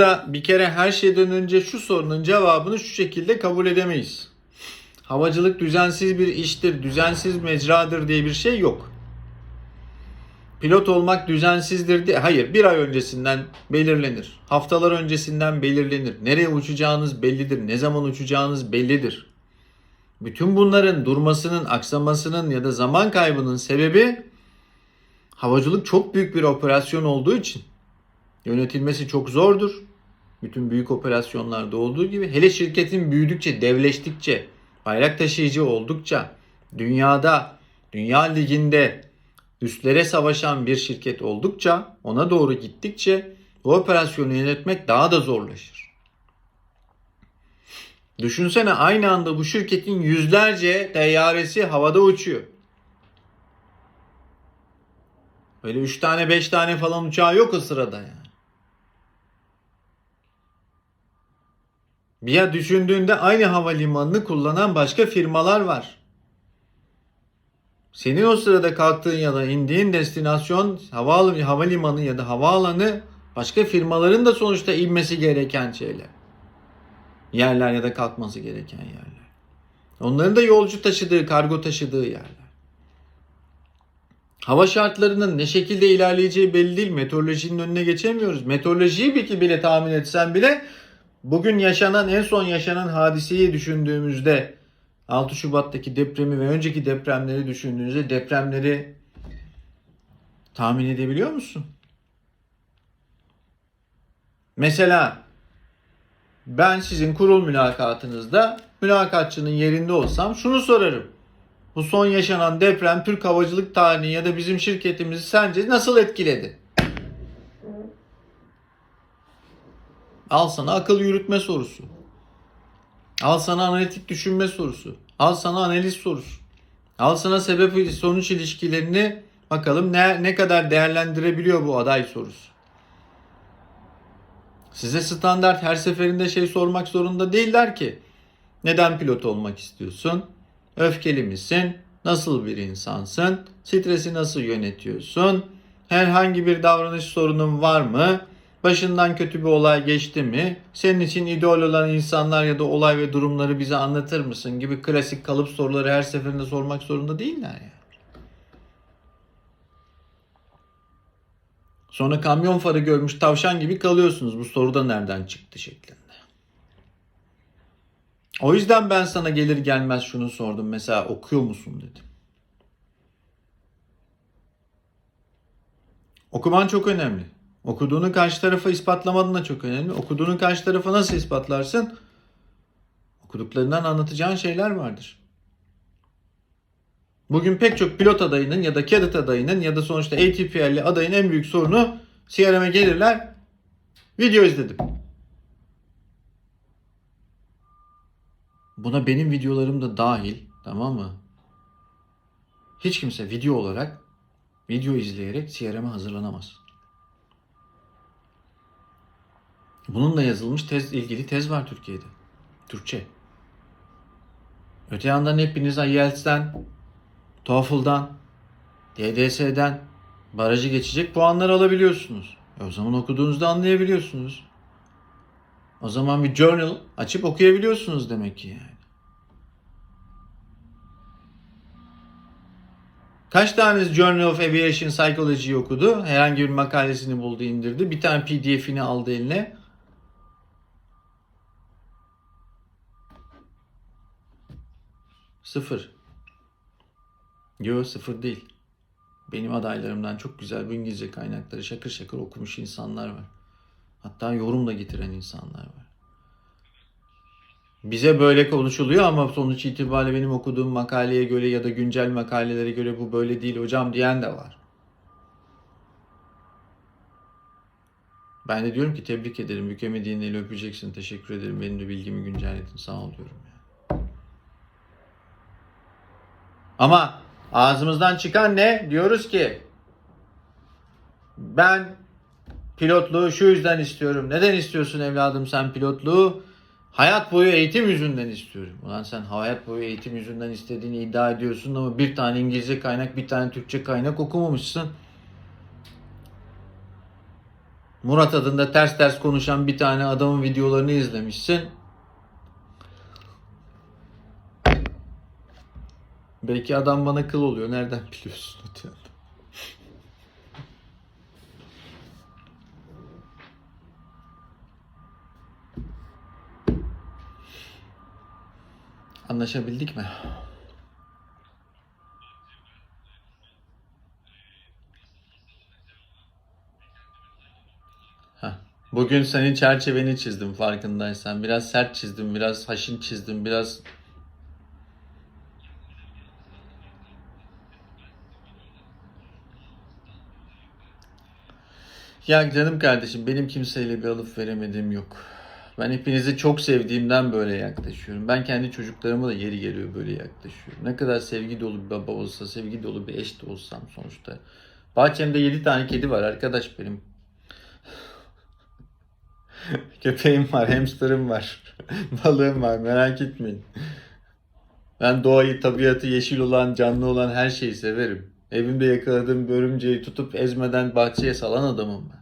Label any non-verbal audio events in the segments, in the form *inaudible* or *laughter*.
Da bir kere her şeyden önce şu sorunun cevabını şu şekilde kabul edemeyiz. Havacılık düzensiz bir iştir, düzensiz mecradır diye bir şey yok. Pilot olmak düzensizdir diye. Hayır, bir ay öncesinden belirlenir. Haftalar öncesinden belirlenir. Nereye uçacağınız bellidir. Ne zaman uçacağınız bellidir. Bütün bunların durmasının, aksamasının ya da zaman kaybının sebebi havacılık çok büyük bir operasyon olduğu için yönetilmesi çok zordur. Bütün büyük operasyonlarda olduğu gibi hele şirketin büyüdükçe, devleştikçe, bayrak taşıyıcı oldukça, dünyada, dünya liginde üstlere savaşan bir şirket oldukça, ona doğru gittikçe bu operasyonu yönetmek daha da zorlaşır. Düşünsene aynı anda bu şirketin yüzlerce teyyaresi havada uçuyor. Böyle 3 tane 5 tane falan uçağı yok o sırada yani. Bir ya düşündüğünde aynı havalimanını kullanan başka firmalar var. Senin o sırada kalktığın ya da indiğin destinasyon havaalanı, havalimanı ya da havaalanı başka firmaların da sonuçta inmesi gereken şeyler. Yerler ya da kalkması gereken yerler. Onların da yolcu taşıdığı, kargo taşıdığı yerler. Hava şartlarının ne şekilde ilerleyeceği belli değil. Meteorolojinin önüne geçemiyoruz. Meteorolojiyi bir bile tahmin etsen bile bugün yaşanan en son yaşanan hadiseyi düşündüğümüzde 6 Şubat'taki depremi ve önceki depremleri düşündüğünüzde depremleri tahmin edebiliyor musun? Mesela ben sizin kurul mülakatınızda mülakatçının yerinde olsam şunu sorarım. Bu son yaşanan deprem Türk havacılık tarihini ya da bizim şirketimizi sence nasıl etkiledi? Al sana akıl yürütme sorusu. Al sana analitik düşünme sorusu. Al sana analiz sorusu. Al sana sebep sonuç ilişkilerini bakalım ne, ne kadar değerlendirebiliyor bu aday sorusu. Size standart her seferinde şey sormak zorunda değiller ki. Neden pilot olmak istiyorsun? Öfkeli misin? Nasıl bir insansın? Stresi nasıl yönetiyorsun? Herhangi bir davranış sorunun var mı? Başından kötü bir olay geçti mi? Senin için idol olan insanlar ya da olay ve durumları bize anlatır mısın? Gibi klasik kalıp soruları her seferinde sormak zorunda değiller yani. Sonra kamyon farı görmüş tavşan gibi kalıyorsunuz. Bu soru da nereden çıktı şeklinde. O yüzden ben sana gelir gelmez şunu sordum. Mesela okuyor musun dedim. Okuman çok önemli. Okuduğunu karşı tarafa ispatlamadın da çok önemli. Okuduğunu karşı tarafa nasıl ispatlarsın? Okuduklarından anlatacağın şeyler vardır. Bugün pek çok pilot adayının ya da cadet adayının ya da sonuçta ATPL'li adayın en büyük sorunu CRM'e gelirler. Video izledim. Buna benim videolarım da dahil tamam mı? Hiç kimse video olarak video izleyerek CRM'e hazırlanamaz. Bununla yazılmış tez ilgili tez var Türkiye'de. Türkçe. Öte yandan hepiniz IELTS'ten, TOEFL'dan, DDS'den barajı geçecek puanlar alabiliyorsunuz. E o zaman okuduğunuzda anlayabiliyorsunuz. O zaman bir journal açıp okuyabiliyorsunuz demek ki yani. Kaç taneniz Journal of Aviation Psychology okudu? Herhangi bir makalesini buldu, indirdi. Bir tane PDF'ini aldı eline. Sıfır. Yo sıfır değil. Benim adaylarımdan çok güzel bu İngilizce kaynakları şakır şakır okumuş insanlar var. Hatta yorum da getiren insanlar var. Bize böyle konuşuluyor ama sonuç itibariyle benim okuduğum makaleye göre ya da güncel makalelere göre bu böyle değil hocam diyen de var. Ben de diyorum ki tebrik ederim. Bükemediğin eli öpeceksin. Teşekkür ederim. Benim de bilgimi güncelledin. Sağ ol diyorum. Yani. Ama ağzımızdan çıkan ne? Diyoruz ki ben pilotluğu şu yüzden istiyorum. Neden istiyorsun evladım sen pilotluğu? Hayat boyu eğitim yüzünden istiyorum. Ulan sen hayat boyu eğitim yüzünden istediğini iddia ediyorsun ama bir tane İngilizce kaynak, bir tane Türkçe kaynak okumamışsın. Murat adında ters ters konuşan bir tane adamın videolarını izlemişsin. Belki adam bana kıl oluyor. Nereden biliyorsun? *laughs* Anlaşabildik mi? Bugün senin çerçeveni çizdim farkındaysan. Biraz sert çizdim, biraz haşin çizdim, biraz Ya canım kardeşim benim kimseyle bir alıp veremediğim yok. Ben hepinizi çok sevdiğimden böyle yaklaşıyorum. Ben kendi çocuklarıma da yeri geliyor böyle yaklaşıyorum. Ne kadar sevgi dolu bir baba olsa, sevgi dolu bir eş de olsam sonuçta. Bahçemde 7 tane kedi var arkadaş benim. *laughs* Köpeğim var, hamsterım var, *laughs* balığım var merak etmeyin. Ben doğayı, tabiatı, yeşil olan, canlı olan her şeyi severim. Evimde yakaladığım bir tutup ezmeden bahçeye salan adamım ben.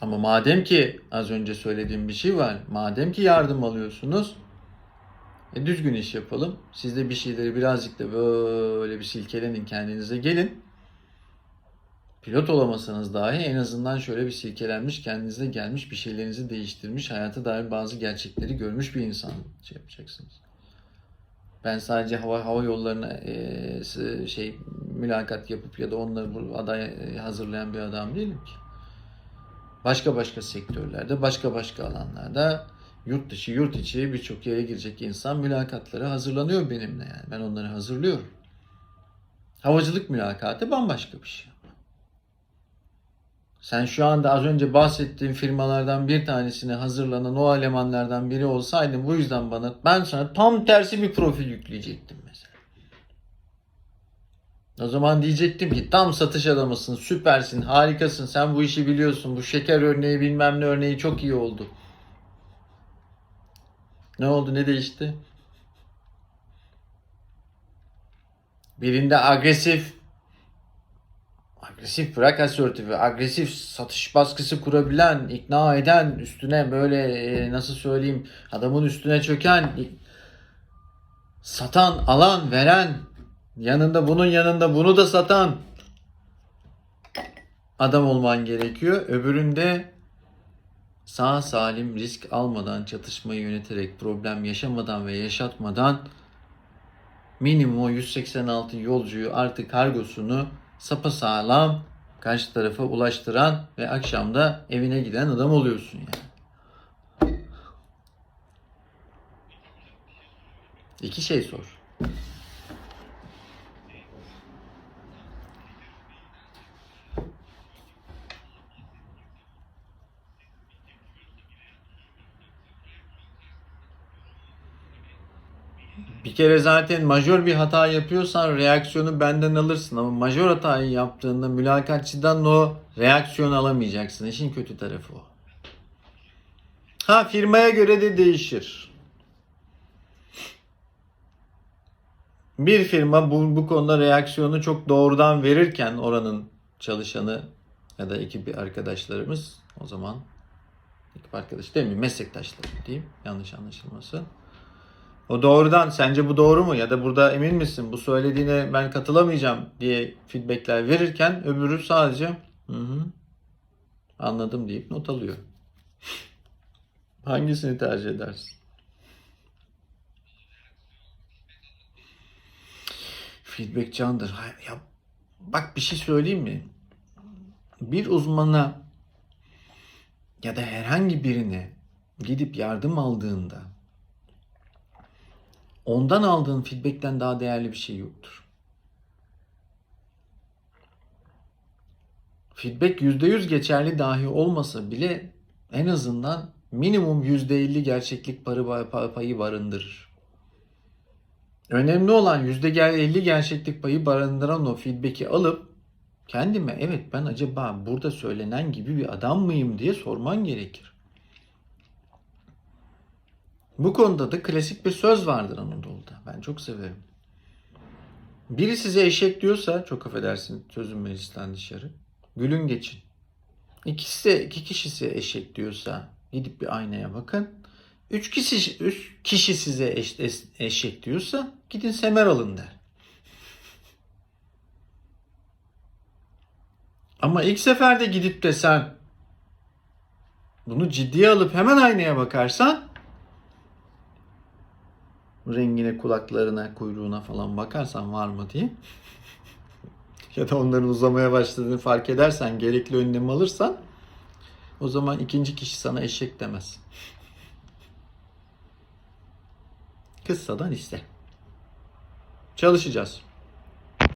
Ama madem ki az önce söylediğim bir şey var, madem ki yardım alıyorsunuz, e, düzgün iş yapalım. Siz de bir şeyleri birazcık da böyle bir silkelenin kendinize gelin. Pilot olamasanız dahi en azından şöyle bir silkelenmiş, kendinize gelmiş, bir şeylerinizi değiştirmiş, hayata dair bazı gerçekleri görmüş bir insan şey yapacaksınız. Ben sadece hava hava yollarına e, şey mülakat yapıp ya da onları bu adaya e, hazırlayan bir adam değilim ki. Başka başka sektörlerde, başka başka alanlarda yurt dışı, yurt içi birçok yere girecek insan mülakatlara hazırlanıyor benimle yani. Ben onları hazırlıyorum. Havacılık mülakatı bambaşka bir şey. Sen şu anda az önce bahsettiğim firmalardan bir tanesine hazırlanan o elemanlardan biri olsaydın bu yüzden bana ben sana tam tersi bir profil yükleyecektim mesela. O zaman diyecektim ki tam satış adamısın, süpersin, harikasın, sen bu işi biliyorsun, bu şeker örneği bilmem ne örneği çok iyi oldu. Ne oldu, ne değişti? Birinde agresif, agresif bırak asörtüfü, agresif satış baskısı kurabilen, ikna eden, üstüne böyle e, nasıl söyleyeyim, adamın üstüne çöken, satan, alan, veren, yanında bunun yanında bunu da satan adam olman gerekiyor. Öbüründe sağ salim risk almadan, çatışmayı yöneterek, problem yaşamadan ve yaşatmadan minimum o 186 yolcuyu artık kargosunu sapasağlam karşı tarafa ulaştıran ve akşamda evine giden adam oluyorsun yani. İki şey sor. Bir kere zaten majör bir hata yapıyorsan reaksiyonu benden alırsın ama majör hatayı yaptığında mülakatçıdan o reaksiyon alamayacaksın. İşin kötü tarafı o. Ha firmaya göre de değişir. Bir firma bu, bu konuda reaksiyonu çok doğrudan verirken oranın çalışanı ya da ekip arkadaşlarımız o zaman ekip arkadaş değil mi meslektaşları diyeyim yanlış anlaşılmasın. O doğrudan sence bu doğru mu ya da burada emin misin bu söylediğine ben katılamayacağım diye feedbackler verirken öbürü sadece hı hı, anladım deyip not alıyor. *laughs* Hangisini tercih edersin? Feedback candır. Ya, bak bir şey söyleyeyim mi? Bir uzmana ya da herhangi birine gidip yardım aldığında ondan aldığın feedbackten daha değerli bir şey yoktur. Feedback %100 geçerli dahi olmasa bile en azından minimum %50 gerçeklik payı, barındırır. Önemli olan %50 gerçeklik payı barındıran o feedback'i alıp kendime evet ben acaba burada söylenen gibi bir adam mıyım diye sorman gerekir. Bu konuda da klasik bir söz vardır Anadolu'da. Ben çok severim. Biri size eşek diyorsa çok affedersin sözüm meclisten dışarı. Gülün geçin. İkisi de, iki kişisi eşek diyorsa gidip bir aynaya bakın. Üç kişi, üç kişi size eş, eş- eşek diyorsa gidin semer alın der. Ama ilk seferde gidip de sen bunu ciddiye alıp hemen aynaya bakarsan rengine, kulaklarına, kuyruğuna falan bakarsan var mı diye *laughs* ya da onların uzamaya başladığını fark edersen, gerekli önlemi alırsan o zaman ikinci kişi sana eşek demez. Kıssadan iste. Çalışacağız.